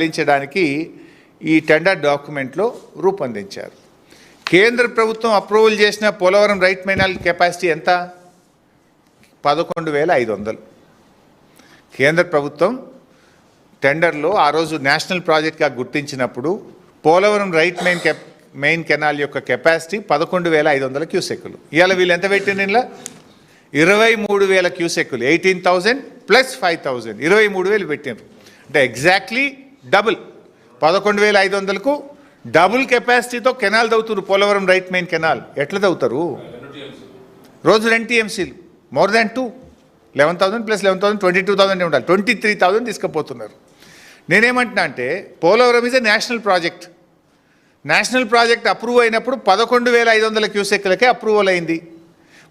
చెల్లించడానికి ఈ టెండర్ డాక్యుమెంట్లో రూపొందించారు. కేంద్ర ప్రభుత్వం అప్రూవల్ చేసిన పోలవరం రైట్ మైనాల్ కెపాసిటీ ఎంత? పదకొండు వేల ఐదు వందలు. కేంద్ర ప్రభుత్వం టెండర్లో ఆ రోజు నేషనల్ ప్రాజెక్ట్గా గుర్తించినప్పుడు Polavaram right main cap main canal యొక్క కెపాసిటీ పదకొండు వేల ఐదు వందల క్యూసెక్కులు. ఇవాళ వీళ్ళు ఎంత పెట్టిన ఇలా ఇరవై మూడు వేల క్యూసెక్కులు. Eighteen thousand plus five thousand. ఇరవై మూడు వేలు పెట్టినారు అంటే ఎగ్జాక్ట్లీ డబుల్. పదకొండు వేల ఐదు వందలకు డబుల్ కెపాసిటీతో కెనాల్ తవ్వుతారు పోలవరం రైట్ మెయిన్ కెనాల్. ఎట్లా తవ్వుతారు? రోజు రెండు టీఎంసీలు. More than two. Eleven thousand plus eleven thousand twenty two thousand ఉండాలి. ట్వంటీ త్రీ థౌసండ్ తీసుకుపోతున్నారు. నేనేమంటున్నా అంటే Polavaram is a national project national project approve అయినప్పుడు పదకొండు వేల ఐదు వందల క్యూసెక్లకే అప్రూవల్ అయింది.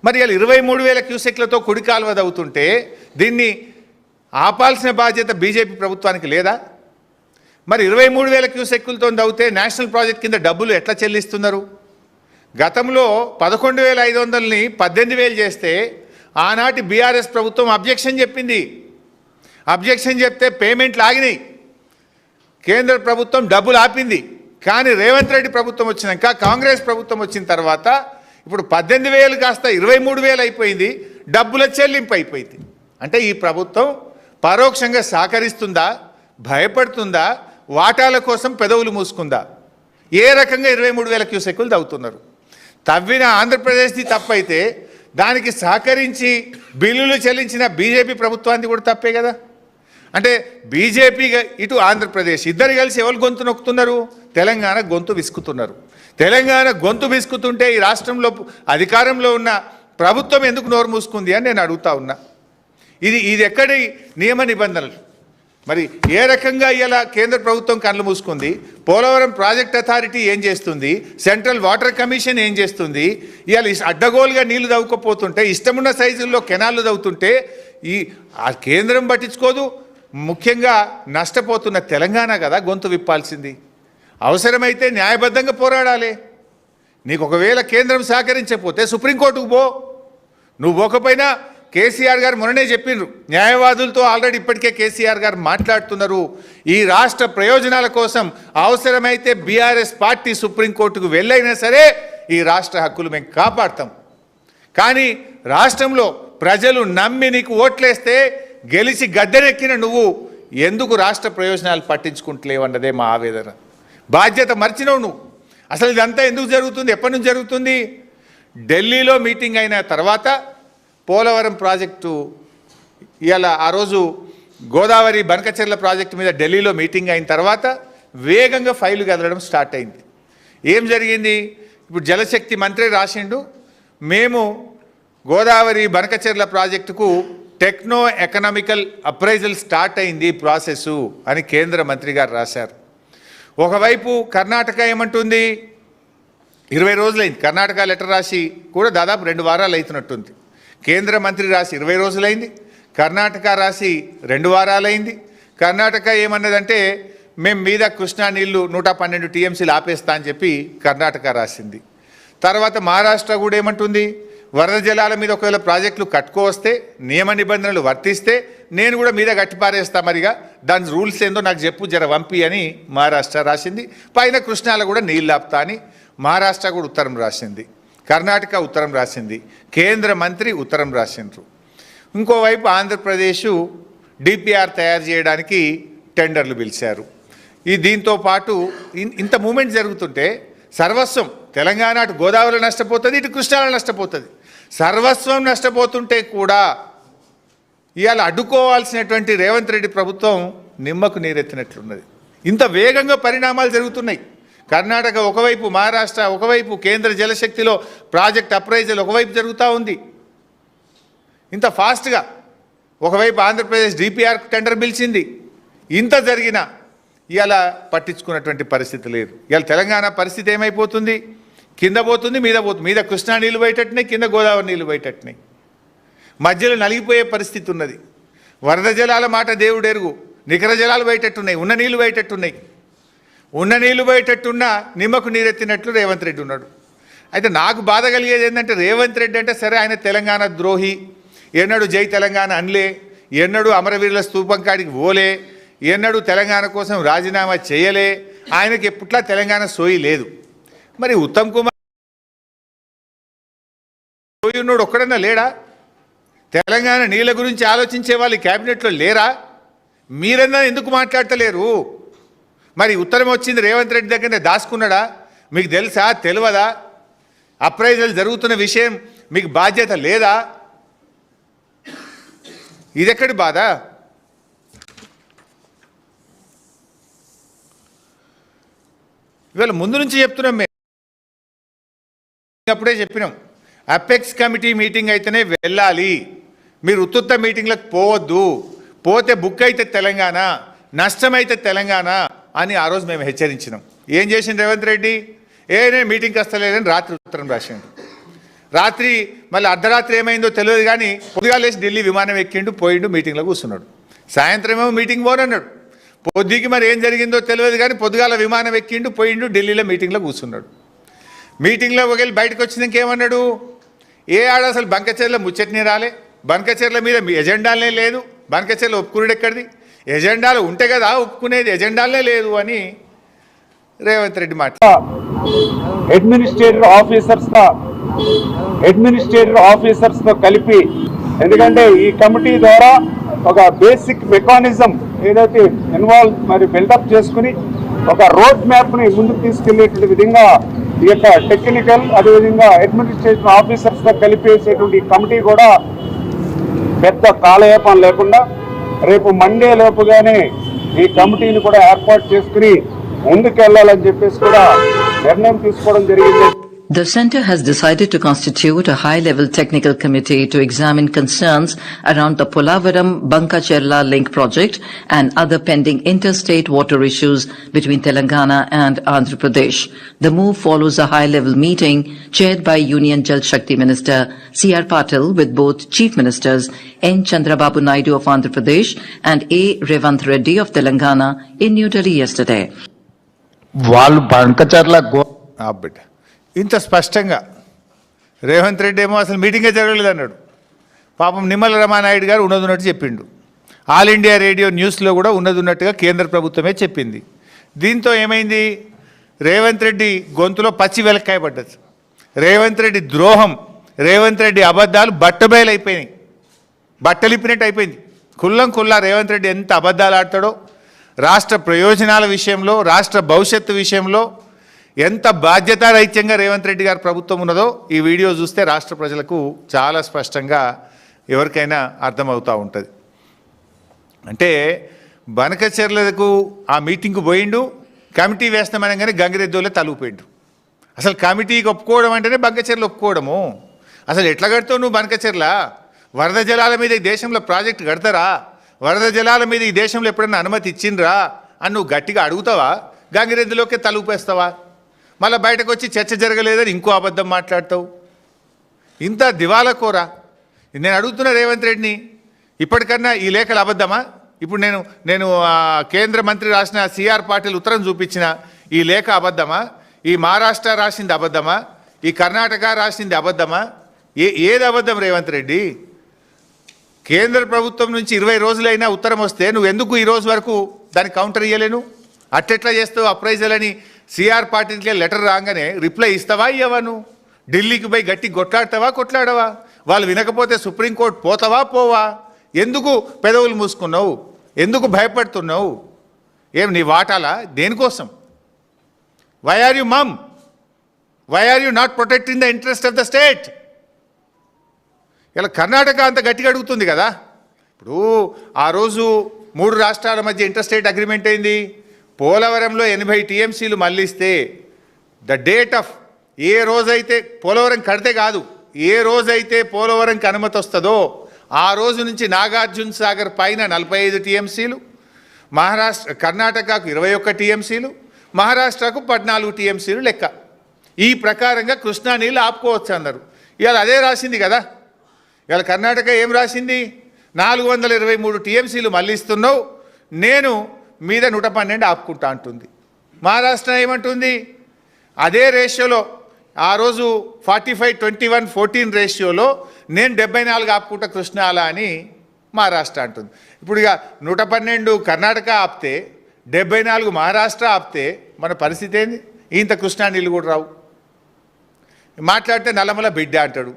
మరి ఇలా ఇరవై మూడు వేల క్యూసెక్లతో కుడి కాలువ తవ్వుతుంటే దీన్ని ఆపాల్సిన బాధ్యత బీజేపీ ప్రభుత్వానికి లేదా? మరి ఇరవై మూడు వేల క్యూసెక్కులతో దవ్వుతే నేషనల్ ప్రాజెక్ట్ కింద డబ్బులు ఎట్లా చెల్లిస్తున్నారు? గతంలో పదకొండు వేల ఐదు వందలని పద్దెనిమిది వేలు చేస్తే ఆనాటి బీఆర్ఎస్ ప్రభుత్వం అబ్జెక్షన్ చెప్పింది. అబ్జెక్షన్ చెప్తే పేమెంట్లు ఆగినాయి. కేంద్ర ప్రభుత్వం డబ్బులు ఆపింది. కానీ రేవంత్ రెడ్డి ప్రభుత్వం వచ్చినాక కాంగ్రెస్ ప్రభుత్వం వచ్చిన తర్వాత ఇప్పుడు పద్దెనిమిది వేలు కాస్త ఇరవై మూడు వేలు అయిపోయింది డబ్బుల చెల్లింపు అయిపోయింది. అంటే ఈ ప్రభుత్వం పరోక్షంగా సహకరిస్తుందా? భయపడుతుందా? వాటాల కోసం పెదవులు మూసుకుందా? ఏ రకంగా ఇరవై మూడు వేల క్యూసెక్కులు తవ్వుతున్నారు? తవ్విన ఆంధ్రప్రదేశ్ది తప్పైతే దానికి సహకరించి బిల్లులు చెల్లించిన బీజేపీ ప్రభుత్వానికి కూడా తప్పే కదా? అంటే బీజేపీ ఇటు ఆంధ్రప్రదేశ్ ఇద్దరు కలిసి ఎవరు గొంతు నొక్కుతున్నారు? తెలంగాణ గొంతు విసుకుతున్నారు. తెలంగాణ గొంతు విసుకుతుంటే ఈ రాష్ట్రంలో అధికారంలో ఉన్న ప్రభుత్వం ఎందుకు నోరు మూసుకుంది అని నేను అడుగుతా ఉన్నా. ఇది ఇది ఎక్కడి నియమ నిబంధనలు? మరి ఏ రకంగా ఇలా కేంద్ర ప్రభుత్వం కళ్ళు మూసుకుంది? పోలవరం ప్రాజెక్ట్ అథారిటీ ఏం చేస్తుంది? సెంట్రల్ వాటర్ కమిషన్ ఏం చేస్తుంది? ఇవాళ ఇస్- అడ్డగోలుగా నీళ్ళు తవ్వుకపోతుంటే ఇష్టమున్న సైజుల్లో కెనాళ్ళు తవ్వుతుంటే ఈ ఆ కేంద్రం పట్టించుకోదు. ముఖ్యంగా నష్టపోతున్న తెలంగాణ కదా గొంతు విప్పాల్సింది. అవసరమైతే న్యాయబద్ధంగా పోరాడాలి. నీకు ఒకవేళ కేంద్రం సహకరించకపోతే సుప్రీంకోర్టుకు పో. నువ్వు పోకపోయినా కేసీఆర్ గారు మొన్ననే చెప్పిండ్రు. న్యాయవాదులతో ఆల్రెడీ ఇప్పటికే కేసీఆర్ గారు మాట్లాడుతున్నారు. ఈ రాష్ట్ర ప్రయోజనాల కోసం అవసరమైతే బీఆర్ఎస్ పార్టీ సుప్రీంకోర్టుకు వెళ్ళైనా సరే ఈ రాష్ట్ర హక్కులు మేము కాపాడతాం. కానీ రాష్ట్రంలో ప్రజలు నమ్మి నీకు ఓట్లేస్తే గెలిచి గద్దెనెక్కిన నువ్వు ఎందుకు రాష్ట్ర ప్రయోజనాలు పట్టించుకుంటలేవన్నదే మా ఆవేదన. బాధ్యత మర్చినవు నువ్వు. అసలు ఇదంతా ఎందుకు జరుగుతుంది? ఎప్పటి నుంచి జరుగుతుంది? ఢిల్లీలో మీటింగ్ అయిన తర్వాత పోలవరం ప్రాజెక్టు ఇలా ఆ రోజు గోదావరి బనకచెర్ల ప్రాజెక్టు మీద ఢిల్లీలో మీటింగ్ అయిన తర్వాత వేగంగా ఫైలు కదలడం స్టార్ట్ అయింది. ఏం జరిగింది? ఇప్పుడు జలశక్తి మంత్రి రాసిండు మేము గోదావరి బనకచెర్ల ప్రాజెక్టుకు టెక్నో ఎకనామికల్ అప్రైజల్ స్టార్ట్ అయింది ప్రాసెస్ అని కేంద్ర మంత్రి గారు రాశారు. ఒకవైపు కర్ణాటక ఏమంటుంది? ఇరవై రోజులైంది కర్ణాటక లెటర్ రాసి కూడా దాదాపు రెండు వారాలు అవుతున్నట్టుంది. కేంద్ర మంత్రి రాసి ఇరవై రోజులైంది కర్ణాటక రాసి రెండు వారాలైంది. కర్ణాటక ఏమన్నదంటే మేము మీద కృష్ణా నీళ్ళు నూట పన్నెండు టీఎంసీలు ఆపేస్తా అని చెప్పి కర్ణాటక రాసింది. తర్వాత మహారాష్ట్ర కూడా ఏమంటుంది వరద జలాల మీద ఒకవేళ ప్రాజెక్టులు కట్టుకోవస్తే నియమ నిబంధనలు వర్తిస్తే నేను కూడా మీద గట్టిపారేస్తా మరిగా దాని రూల్స్ ఏందో నాకు చెప్పు జర వంపి అని మహారాష్ట్ర రాసింది. పైన కృష్ణాలో కూడా నీళ్ళు ఆపుతా అని మహారాష్ట్ర కూడా ఉత్తరం రాసింది. కర్ణాటక ఉత్తరం రాసింది కేంద్ర మంత్రి ఉత్తరం రాసిండ్రు. ఇంకోవైపు ఆంధ్రప్రదేశ్ డిపిఆర్ తయారు చేయడానికి టెండర్లు పిలిచారు. ఈ దీంతో పాటు ఇన్- ఇంత మూమెంట్ జరుగుతుంటే సర్వస్వం తెలంగాణ అటు గోదావరి నష్టపోతుంది ఇటు కృష్ణాలో నష్టపోతుంది. సర్వస్వం నష్టపోతుంటే కూడా ఇవాళ అడ్డుకోవాల్సినటువంటి రేవంత్ రెడ్డి ప్రభుత్వం నిమ్మకు నీరెత్తినట్లున్నది. ఇంత వేగంగా పరిణామాలు జరుగుతున్నాయి. కర్ణాటక ఒకవైపు మహారాష్ట్ర ఒకవైపు కేంద్ర జలశక్తిలో ప్రాజెక్ట్ అప్రైజల్ ఒకవైపు జరుగుతూ ఉంది. ఇంత ఫాస్ట్గా ఒకవైపు ఆంధ్రప్రదేశ్ డిపిఆర్ టెండర్ పిలిచింది. ఇంత జరిగినా ఇలా పట్టించుకున్నటువంటి పరిస్థితి లేదు. ఇవాళ తెలంగాణ పరిస్థితి ఏమైపోతుంది? కింద పోతుంది మీద పోతుంది. మీద కృష్ణా నీళ్ళు బయటట్టున్నాయి కింద గోదావరి నీళ్ళు బయటట్టున్నాయి మధ్యలో నలిగిపోయే పరిస్థితి ఉన్నది. వరద జలాల మాట దేవుడెరుగు. నికర జలాలు బయటట్టున్నాయి ఉన్న నీళ్ళు బయటట్టున్నాయి ఉన్న నీళ్ళు పోయేటట్టున్న నిమ్మకు నీరెత్తినట్లు రేవంత్ రెడ్డి ఉన్నాడు. అయితే నాకు బాధ కలిగేది ఏంటంటే రేవంత్ రెడ్డి అంటే సరే ఆయన తెలంగాణ ద్రోహి ఎన్నడు జై తెలంగాణ అనలే ఎన్నడూ అమరవీరుల స్తూపం కాడికి పోలే ఎన్నడూ తెలంగాణ కోసం రాజీనామా చేయలే ఆయనకి ఎప్పుట్లా తెలంగాణ సోయి లేదు. మరి ఉత్తమ్ కుమార్ సోయి ఉన్నోడు ఒక్కడన్నా లేడా? తెలంగాణ నీళ్ళ గురించి ఆలోచించే వాళ్ళు క్యాబినెట్లో లేరా? మీరన్నా ఎందుకు మాట్లాడతలేరు? మరి ఉత్తరం వచ్చింది రేవంత్ రెడ్డి దగ్గరనే దాచుకున్నాడా? మీకు తెలుసా? తెలియదా? అప్రైజల్ జరుగుతున్న విషయం మీకు బాధ్యత లేదా? ఇదెక్కడి బాధ? ఇవాళ ముందు నుంచి చెప్తున్నాం మేము. అప్పుడే చెప్పినాం. అపెక్స్ కమిటీ మీటింగ్ అయితేనే వెళ్ళాలి. మీరు ఉత్తుత్త మీటింగ్లకు పోవద్దు. పోతే బుక్ అయితే తెలంగాణ. నష్టమైతే తెలంగాణ అని ఆ రోజు మేము హెచ్చరించినాం. ఏం చేసింది రేవంత్ రెడ్డి? ఏ నేను మీటింగ్కి వస్తలేదని రాత్రి ఉత్తరం రాసిండు. రాత్రి మళ్ళీ అర్ధరాత్రి ఏమైందో తెలియదు కానీ పొద్దుగా లేచి ఢిల్లీ విమానం ఎక్కిండు పోయిండు మీటింగ్లో కూర్చున్నాడు. సాయంత్రం ఏమో మీటింగ్ పోనన్నాడు. పొద్దుకి మరి ఏం జరిగిందో తెలియదు కానీ పొద్దుగాల విమానం ఎక్కిండు పోయిండు ఢిల్లీలో మీటింగ్లో కూర్చున్నాడు. మీటింగ్లో ఒకవేళ బయటకు వచ్చినాక ఏమన్నాడు ఏ ఆడ అసలు బంకచర్ల ముచ్చట్ని రాలే. బంకచర్ల మీద మీ ఎజెండాలనే లేదు. బంకచర్ల ఒప్పుకురుడు ఎక్కడిది? ఎజెండాలు ఉంటే కదా ఒప్పుకునేది ఎజెండాలే లేదు అని రేవంత్ రెడ్డి మాట. అడ్మినిస్ట్రేటివ్ ఆఫీసర్స్తో అడ్మినిస్ట్రేటివ్ ఆఫీసర్స్తో కలిపి ఎందుకంటే ఈ కమిటీ ద్వారా ఒక బేసిక్ మెకానిజం ఏదైతే ఇన్వాల్వ్ మరి బిల్డప్ చేసుకుని ఒక రోడ్ మ్యాప్ని ముందుకు తీసుకెళ్ళేటువంటి విధంగా ఈ యొక్క టెక్నికల్ అదేవిధంగా అడ్మినిస్ట్రేషన్ ఆఫీసర్స్తో కలిపేసేటువంటి కమిటీ కూడా పెద్ద కాలయాపం లేకుండా రేపు మండే లోపుగానే ఈ కమిటీని కూడా ఏర్పాటు చేసుకుని ముందుకెళ్ళాలని చెప్పేసి కూడా నిర్ణయం తీసుకోవడం జరిగింది. The Centre has decided to constitute a high-level technical committee to examine concerns around the Polavaram Bankacherla link project and other pending interstate water issues between Telangana and Andhra Pradesh. The move follows a high-level meeting chaired by Union Jal Shakti Minister C.R. Patil with both Chief Ministers N. Chandrababu Naidu of Andhra Pradesh and A. Revant Reddy of Telangana in New Delhi yesterday. వాళ్ళు Banakacherla go ఆ బిడ్డ ఇంత స్పష్టంగా. రేవంత్ రెడ్డి ఏమో అసలు మీటింగే జరగలేదు అన్నాడు. పాపం నిమ్మల రమానాయుడు గారు ఉన్నది ఉన్నట్టు చెప్పిండు. ఆల్ ఇండియా రేడియో న్యూస్లో కూడా ఉన్నది ఉన్నట్టుగా కేంద్ర ప్రభుత్వమే చెప్పింది. దీంతో ఏమైంది? రేవంత్ రెడ్డి గొంతులో పచ్చి వెలక్కాయ పడ్డది. రేవంత్ రెడ్డి ద్రోహం రేవంత్ రెడ్డి అబద్ధాలు బట్టబయలైపోయినాయి. బట్టలిప్పినట్టు అయిపోయింది. కుల్లం కుల్లా రేవంత్ రెడ్డి ఎంత అబద్ధాలు ఆడతాడో రాష్ట్ర ప్రయోజనాల విషయంలో రాష్ట్ర భవిష్యత్తు విషయంలో ఎంత బాధ్యతారహిత్యంగా రేవంత్ రెడ్డి గారు ప్రభుత్వం ఉన్నదో ఈ వీడియో చూస్తే రాష్ట్ర ప్రజలకు చాలా స్పష్టంగా ఎవరికైనా అర్థమవుతూ ఉంటుంది. అంటే బనకచెర్లకు ఆ మీటింగ్కు పోయిండు కమిటీ వేస్తామనగానే గంగిరెద్దులే తలుపుపోయిండు అసలు కమిటీకి ఒప్పుకోవడం అంటేనే బంకచెర్లు ఒప్పుకోవడము. అసలు ఎట్లా కడతావు నువ్వు బంకచెర్ల వరద జలాల మీద ఈ దేశంలో ప్రాజెక్ట్ కడతారా? వరద జలాల మీద ఈ దేశంలో ఎప్పుడైనా అనుమతి ఇచ్చిండ్రా? అని నువ్వు గట్టిగా అడుగుతావా? గంగిరెద్దులోకే తలుపేస్తావా మళ్ళీ బయటకు వచ్చి చర్చ జరగలేదని ఇంకో అబద్ధం మాట్లాడతావు? ఇంత దివాలా కోరా? నేను అడుగుతున్నా రేవంత్ రెడ్డిని ఇప్పటికన్నా ఈ లేఖలు అబద్ధమా? ఇప్పుడు నేను నేను కేంద్ర మంత్రి రాసిన సిఆర్ పాటిల్ ఉత్తరం చూపించిన ఈ లేఖ అబద్ధమా? ఈ మహారాష్ట్ర రాసింది అబద్ధమా? ఈ కర్ణాటక రాసింది అబద్ధమా? ఏ ఏది అబద్ధం రేవంత్ రెడ్డి? కేంద్ర ప్రభుత్వం నుంచి ఇరవై రోజులైనా ఉత్తరం వస్తే నువ్వు ఎందుకు ఈ రోజు వరకు దాన్ని కౌంటర్ ఇయ్యలేను? అట్టెట్లా చేస్తావు అప్రైజల్ అని సిఆర్ పాటిల్కే లెటర్ రాగానే రిప్లై ఇస్తావా ఇవ్వను నువ్వు? ఢిల్లీకి పోయి గట్టి కొట్లాడతావా కొట్లాడవా? వాళ్ళు వినకపోతే సుప్రీంకోర్టు పోతావా పోవా? ఎందుకు పెదవులు మూసుకున్నావు? ఎందుకు భయపడుతున్నావు? ఏం నీ వాటాలా? దేనికోసం? Why are you mum why are you not protecting the interest of the state ఇలా కర్ణాటక అంత గట్టిగా అడుగుతుంది కదా. ఇప్పుడు ఆ రోజు మూడు రాష్ట్రాల మధ్య ఇంటర్స్టేట్ అగ్రిమెంట్ అయింది. పోలవరంలో ఎనభై టీఎంసీలు మళ్ళిస్తే ద డేట్ ఆఫ్ ఏ రోజైతే పోలవరం కడితే కాదు ఏ రోజైతే పోలవరంకి అనుమతి వస్తుందో ఆ రోజు నుంచి నాగార్జున సాగర్ పైన నలభై ఐదు టీఎంసీలు మహారాష్ట్ర కర్ణాటకకు ఇరవై ఒక్క టీఎంసీలు మహారాష్ట్రకు పద్నాలుగు టీఎంసీలు లెక్క. ఈ ప్రకారంగా కృష్ణా నీళ్ళు ఆపుకోవచ్చు అన్నారు. ఇవాళ అదే రాసింది కదా. ఇవాళ కర్ణాటక ఏం రాసింది? నాలుగు వందల ఇరవై మూడు టీఎంసీలు మళ్ళిస్తున్నావు నేను మీద నూట పన్నెండు ఆపుకుంటా అంటుంది. మహారాష్ట్ర ఏమంటుంది? అదే రేషియోలో ఆ రోజు forty five twenty one fourteen రేషియోలో నేను డెబ్బై నాలుగు ఆపుకుంటా కృష్ణాల అని మహారాష్ట్ర అంటుంది. ఇప్పుడు ఇక నూట పన్నెండు కర్ణాటక ఆపితే డెబ్బై నాలుగు మహారాష్ట్ర ఆపితే మన పరిస్థితి ఏంది? ఇంత కృష్ణా నీళ్ళు కూడా రావు. మాట్లాడితే నల్లమల బిడ్డ అంటాడు.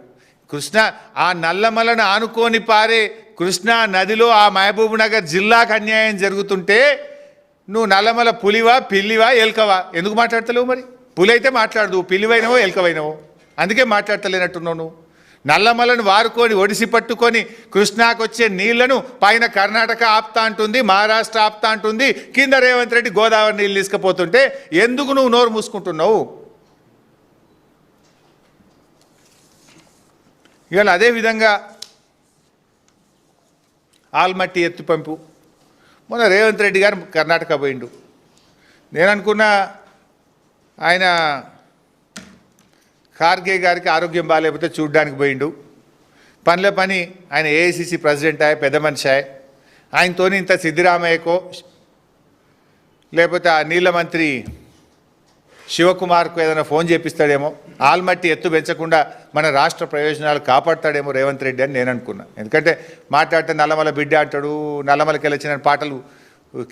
కృష్ణ ఆ నల్లమలను ఆనుకొని పారే కృష్ణా నదిలో ఆ మహబూబ్ నగర్ జిల్లాకు అన్యాయం జరుగుతుంటే నువ్వు నల్లమల పులివా పిల్లివా ఎలుకవా? ఎందుకు మాట్లాడతలేవు మరి? పులి అయితే మాట్లాడదు పిల్లివైనవో ఎలుకవైనవో? అందుకే మాట్లాడతలేనట్టున్నావు నువ్వు. నల్లమలను వారుకొని ఒడిసి పట్టుకొని కృష్ణాకు వచ్చే నీళ్ళను పైన కర్ణాటక ఆపుతా అంటుంది మహారాష్ట్ర ఆపుతా అంటుంది కింద రేవంత్ రెడ్డి గోదావరి నీళ్ళు తీసుకుపోతుంటే ఎందుకు నువ్వు నోరు మూసుకుంటున్నావు? ఇవాళ అదేవిధంగా ఆల్మట్టి ఎత్తిపంపు మొన్న రేవంత్ రెడ్డి గారు కర్ణాటక పోయిండు. నేను అనుకున్నా ఆయన ఖార్గే గారికి ఆరోగ్యం బాగాలేకపోతే చూడడానికి పోయిండు. పనిలో పని ఆయన ఏఐసిసి ప్రెసిడెంట్ ఆయ పెద్ద మనిషి ఆయ. ఆయనతోని ఇంత సిద్ధిరామయ్యకో లేకపోతే ఆ నీళ్ళ మంత్రి శివకుమార్కు ఏదైనా ఫోన్ చేపిస్తాడేమో ఆల్మట్టి ఎత్తు పెంచకుండా మన రాష్ట్ర ప్రయోజనాలు కాపాడతాడేమో రేవంత్ రెడ్డి అని నేను అనుకున్నా. ఎందుకంటే మాట్లాడితే నల్లమల బిడ్డ అంటాడు నల్లమలకి వెళ్ళిన పాటలు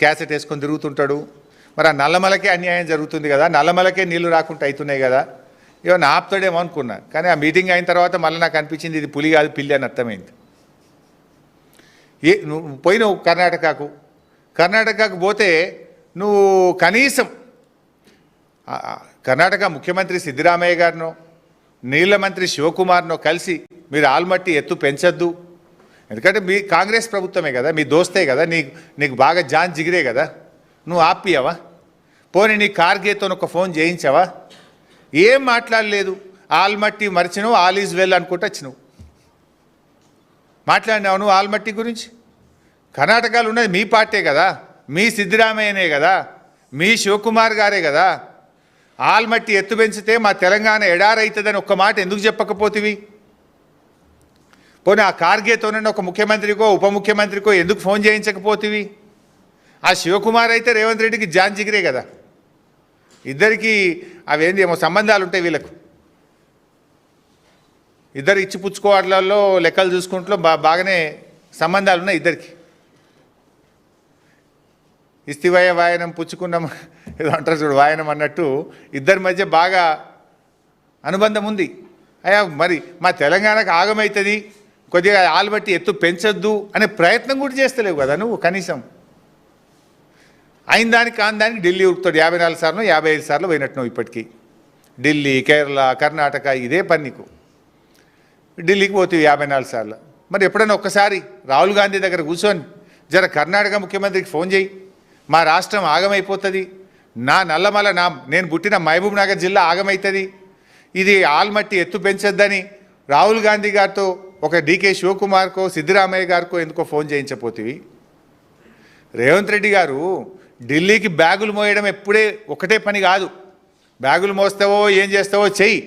క్యాసెట్ వేసుకొని తిరుగుతుంటాడు. మరి ఆ నల్లమలకే అన్యాయం జరుగుతుంది కదా నల్లమలకే నీళ్ళు రాకుండా అవుతున్నాయి కదా ఏమన్నా ఆపుతాడేమో అనుకున్నా. కానీ ఆ మీటింగ్ అయిన తర్వాత మళ్ళీ నాకు అనిపించింది ఇది పులి కాదు పిల్లి అని అర్థమైంది. ఏ నువ్వు పోయినావు కర్ణాటకకు. కర్ణాటకకు పోతే నువ్వు కనీసం కర్ణాటక ముఖ్యమంత్రి సిద్ధిరామయ్య గారినో నీళ్ళ మంత్రి శివకుమార్నో కలిసి మీరు ఆల్మట్టి ఎత్తు పెంచొద్దు. ఎందుకంటే మీ కాంగ్రెస్ ప్రభుత్వమే కదా మీ దోస్తే కదా నీకు నీకు బాగా జాన్ జిగిరే కదా. నువ్వు ఆపియవా? పోనీ నీ కార్గేతో ఒక ఫోన్ చేయించావా? ఏం మాట్లాడలేదు? ఆల్మట్టి మరిచినవు ఆల్ ఈజ్ వెల్ అనుకుంటూ వచ్చినావు. మాట్లాడినావు నువ్వు ఆల్మట్టి గురించి? కర్ణాటకలో ఉన్నది మీ పార్టీ కదా మీ సిద్ధిరామయ్యనే కదా మీ శివకుమార్ గారే కదా. ఆల్మట్టి ఎత్తు పెంచితే మా తెలంగాణ ఎడారైతుందని ఒక్క మాట ఎందుకు చెప్పకపోతివి? పోనీ ఆ కార్గేతోనే ఒక ముఖ్యమంత్రికో ఉప ముఖ్యమంత్రికో ఎందుకు ఫోన్ చేయించకపోతివి? ఆ శివకుమార్ అయితే రేవంత్ రెడ్డికి జాన్ జిగిరే కదా. ఇద్దరికి అవేంది ఏమో సంబంధాలు ఉంటాయి వీళ్ళకు. ఇద్దరు ఇచ్చిపుచ్చుకోవట్లలో లెక్కలు చూసుకుంటూ బాగానే సంబంధాలు ఉన్నాయి ఇద్దరికి. ఇస్తివయ వాయనం పుచ్చుకున్నాం ఏదో అంటారు చూడు వాయనం అన్నట్టు ఇద్దరి మధ్య బాగా అనుబంధం ఉంది. అయ్యా మరి మా తెలంగాణకు ఆగమవుతుంది కొద్దిగా ఆలుబట్టి ఎత్తు పెంచొద్దు అనే ప్రయత్నం కూడా చేస్తలేవు కదా నువ్వు కనీసం. అయిన దానికి కాని దానికి ఢిల్లీ ఉరుకుతాడు. యాభై నాలుగు సార్లు యాభై ఐదు సార్లు పోయినట్టు నువ్వు ఇప్పటికీ. ఢిల్లీ కేరళ కర్ణాటక ఇదే పని నీకు. ఢిల్లీకి పోతుంది యాభై నాలుగు సార్లు. మరి ఎప్పుడైనా ఒక్కసారి రాహుల్ గాంధీ దగ్గర కూర్చొని జర కర్ణాటక ముఖ్యమంత్రికి ఫోన్ చేయి. మా రాష్ట్రం ఆగమైపోతుంది. నా నల్లమల నా నేను పుట్టిన మహబూబ్ నగర్ జిల్లా ఆగమవుతుంది ఇది ఆల్మట్టి ఎత్తు పెంచొద్దని రాహుల్ గాంధీ గారితో ఒక డీకే శివకుమార్కో సిద్ధిరామయ్య గారికో ఎందుకో ఫోన్ చేయించపోతివి రేవంత్ రెడ్డి గారు ఢిల్లీకి బ్యాగులు మోయడం ఎప్పుడే ఒకటే పని కాదు. బ్యాగులు మోస్తావో ఏం చేస్తావో చెయ్యి.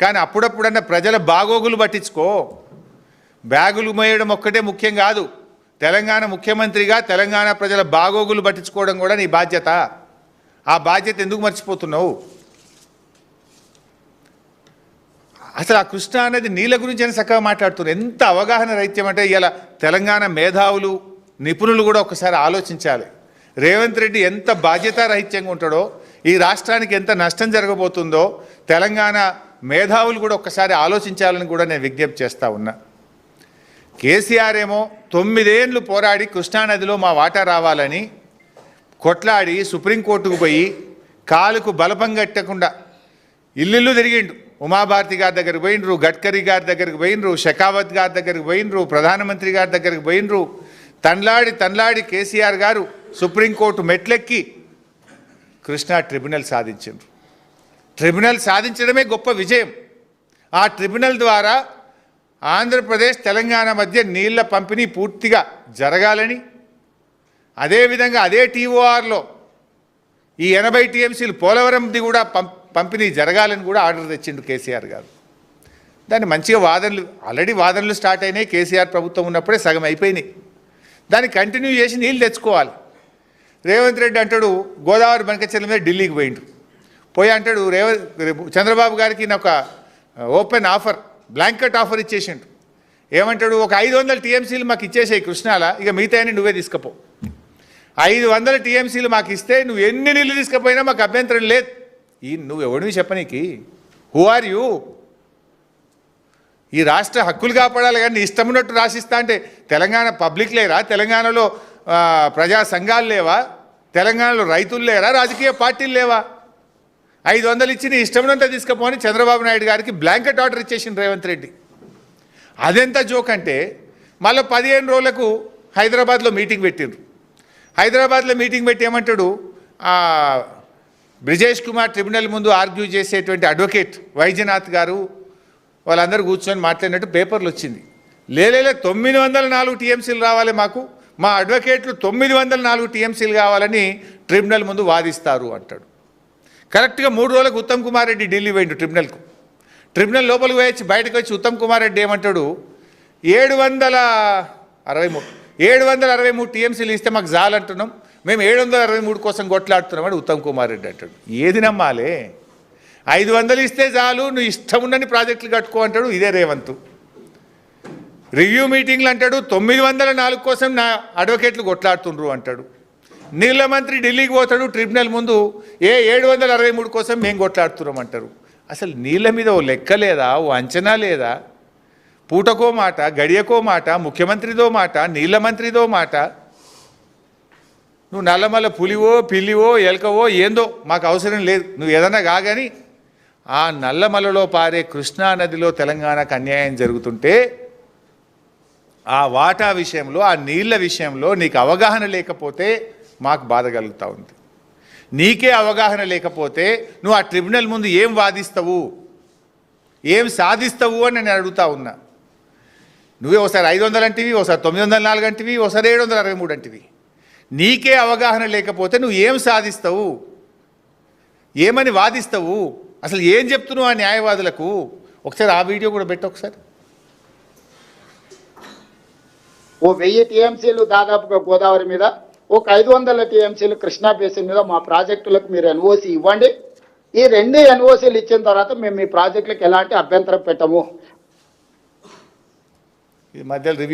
కానీ అప్పుడప్పుడన్నా ప్రజల బాగోగులు పట్టించుకో. బ్యాగులు మోయడం ఒక్కటే ముఖ్యం కాదు. తెలంగాణ ముఖ్యమంత్రిగా తెలంగాణ ప్రజల బాగోగులు పట్టించుకోవడం కూడా నీ బాధ్యత. ఆ బాధ్యత ఎందుకు మర్చిపోతున్నావు? అసలు ఆ కృష్ణ అనేది నీళ్ళ గురించి అని చక్కగా మాట్లాడుతున్నారు. ఎంత అవగాహన రైత్యం అంటే ఇలా తెలంగాణ మేధావులు నిపుణులు కూడా ఒకసారి ఆలోచించాలి. రేవంత్ రెడ్డి ఎంత బాధ్యతారహిత్యంగా ఉంటాడో ఈ రాష్ట్రానికి ఎంత నష్టం జరగబోతుందో తెలంగాణ మేధావులు కూడా ఒక్కసారి ఆలోచించాలని కూడా నేను విజ్ఞప్తి చేస్తూ ఉన్నా. కేసీఆర్ ఏమో తొమ్మిదేండ్లు పోరాడి కృష్ణానదిలో మా వాటా రావాలని కొట్లాడి సుప్రీంకోర్టుకు పోయి కాలుకు బలపం కట్టకుండా ఇల్లు తిరిగిండు. ఉమాభారతి గారి దగ్గరికి పోయినరు గడ్కరీ గారి దగ్గరికి పోయినరు షెకావత్ గారి దగ్గరికి పోయినరు ప్రధానమంత్రి గారి దగ్గరికి పోయినరు తన్లాడి తన్లాడి కేసీఆర్ గారు సుప్రీంకోర్టు మెట్లెక్కి కృష్ణా ట్రిబ్యునల్ సాధించారు ట్రిబ్యునల్ సాధించడమే గొప్ప విజయం. ఆ ట్రిబ్యునల్ ద్వారా ఆంధ్రప్రదేశ్ తెలంగాణ మధ్య నీళ్ళ పంపిణీ పూర్తిగా జరగాలని అదేవిధంగా అదే టీఓఆర్లో ఈ ఎనభై టీఎంసీలు పోలవరంది కూడా పం పంపిణీ జరగాలని కూడా ఆర్డర్ తెచ్చిండు కేసీఆర్ గారు. దాన్ని మంచిగా వాదనలు ఆల్రెడీ వాదనలు స్టార్ట్ అయినాయి కేసీఆర్ ప్రభుత్వం ఉన్నప్పుడే సగం అయిపోయినాయి. దాన్ని కంటిన్యూ చేసి నీళ్ళు తెచ్చుకోవాలి. రేవంత్ రెడ్డి అంటాడు గోదావరి బంకచెర్ల మీద ఢిల్లీకి పోయిండు. పోయి అంటాడు రేవంత్ చంద్రబాబు గారికి ఒక ఓపెన్ ఆఫర్. బ్లాంకెట్ ఆఫర్ ఇచ్చేసిండు. ఏమంటాడు ఒక ఐదు వందల టీఎంసీలు మాకు ఇచ్చేసాయి కృష్ణాల ఇక మిగతా నువ్వే తీసుకపో. ఐదు వందల టీఎంసీలు మాకు ఇస్తే నువ్వు ఎన్ని నీళ్ళు తీసుకుపోయినా మాకు అభ్యంతరం లేదు. ఈ నువ్వు ఎవడివి చెప్పనీకి హూ ఆర్ యూ ఈ రాష్ట్ర హక్కులు కాపాడాలి కానీ నీ ఇష్టం ఉన్నట్టు రాసిస్తా అంటే తెలంగాణ పబ్లిక్ లేరా? తెలంగాణలో ప్రజా సంఘాలు లేవా? తెలంగాణలో రైతులు లేరా? రాజకీయ పార్టీలు లేవా? ఐదు వందలు ఇచ్చి నీ ఇష్టమునంతా తీసుకుపోని చంద్రబాబు నాయుడు గారికి బ్లాంకెట్ ఆర్డర్ ఇచ్చేసింది రేవంత్ రెడ్డి. అదెంత జోక్ అంటే మళ్ళీ పదిహేను రోజులకు హైదరాబాద్లో మీటింగ్ పెట్టిండ్రు. హైదరాబాద్లో మీటింగ్ పెట్టి ఏమంటాడు? బ్రిజేష్ కుమార్ ట్రిబ్యునల్ ముందు ఆర్గ్యూ చేసేటువంటి అడ్వకేట్ వైద్యనాథ్ గారు వాళ్ళందరూ కూర్చొని మాట్లాడినట్టు పేపర్లు వచ్చింది. లేలేలే తొమ్మిది వందల నాలుగు టీఎంసీలు రావాలి మాకు. మా అడ్వకేట్లు తొమ్మిది వందల నాలుగు టీఎంసీలు కావాలని ట్రిబ్యునల్ ముందు వాదిస్తారు అంటాడు. కరెక్ట్గా మూడు రోజులకు ఉత్తమ్ కుమార్ రెడ్డి ఢిల్లీ పోయిండు ట్రిబ్యునల్కు. ట్రిబ్యునల్ లోపలికి పోయొచ్చి బయటకు వచ్చి ఉత్తమ్ కుమార్ రెడ్డి ఏమంటాడు ఏడు వందల అరవై మూడు ఏడు వందల అరవై మూడు టీఎంసీలు ఇస్తే మాకు జాలంటున్నాం మేము ఏడు వందల అరవై మూడు కోసం కొట్లాడుతున్నామని ఉత్తమ్ కుమార్ రెడ్డి అంటాడు. ఏది నమ్మాలే? ఐదు వందలు ఇస్తే చాలు నువ్వు ఇష్టం ఉండని ప్రాజెక్టులు కట్టుకో అంటాడు ఇదే రేవంత్. రివ్యూ మీటింగ్లు అంటాడు తొమ్మిది వందల నాలుగు కోసం నా అడ్వకేట్లు కొట్లాడుతుండ్రు అంటాడు. నీళ్ళ మంత్రి ఢిల్లీకి పోతాడు ట్రిబ్యునల్ ముందు ఏ ఏడు వందల అరవై మూడు కోసం మేము కొట్లాడుతున్నాం అంటారు. అసలు నీళ్ళ మీద ఓ లెక్క లేదా? ఓ అంచనా లేదా? పూటకో మాట గడియకో మాట ముఖ్యమంత్రిదో మాట నీళ్ళ మంత్రిదో మాట? నువ్వు నల్లమల్ల పులివో పిల్లివో ఎలకవో ఏందో మాకు అవసరం లేదు. నువ్వు ఏదన్నా కాగాని ఆ నల్లమలలో పారే కృష్ణా నదిలో తెలంగాణకు అన్యాయం జరుగుతుంటే ఆ వాటా విషయంలో ఆ నీళ్ళ విషయంలో నీకు అవగాహన లేకపోతే మాకు బాధ కలుగుతూ ఉంది. నీకే అవగాహన లేకపోతే నువ్వు ఆ ట్రిబ్యునల్ ముందు ఏం వాదిస్తావు? ఏం సాధిస్తావు అని నేను అడుగుతా ఉన్నా. నువ్వే ఒకసారి ఐదు వందలు అంటివి ఒకసారి తొమ్మిది వందల నాలుగు అంటివి ఒకసారి ఏడు వందల అరవై మూడు అంటివి. నీకే అవగాహన లేకపోతే నువ్వు ఏం సాధిస్తావు? ఏమని వాదిస్తావు? అసలు ఏం చెప్తున్నావు ఆ న్యాయవాదులకు? ఒకసారి ఆ వీడియో కూడా పెట్టు ఒకసారి. ఓ వెయ్యి టీఎంసీలు దాదాపుగా గోదావరి మీద ఒక ఐదు వందల టీఎంసీలు కృష్ణా బేసిన్ మీద మా ప్రాజెక్టులకు మీరు ఎన్ఓసి ఇవ్వండి. ఈ రెండు ఎన్ఓసీలు ఇచ్చిన తర్వాత మేము మీ ప్రాజెక్టులకు ఎలాంటి అభ్యంతరం పెట్టము? ఈ మధ్యలో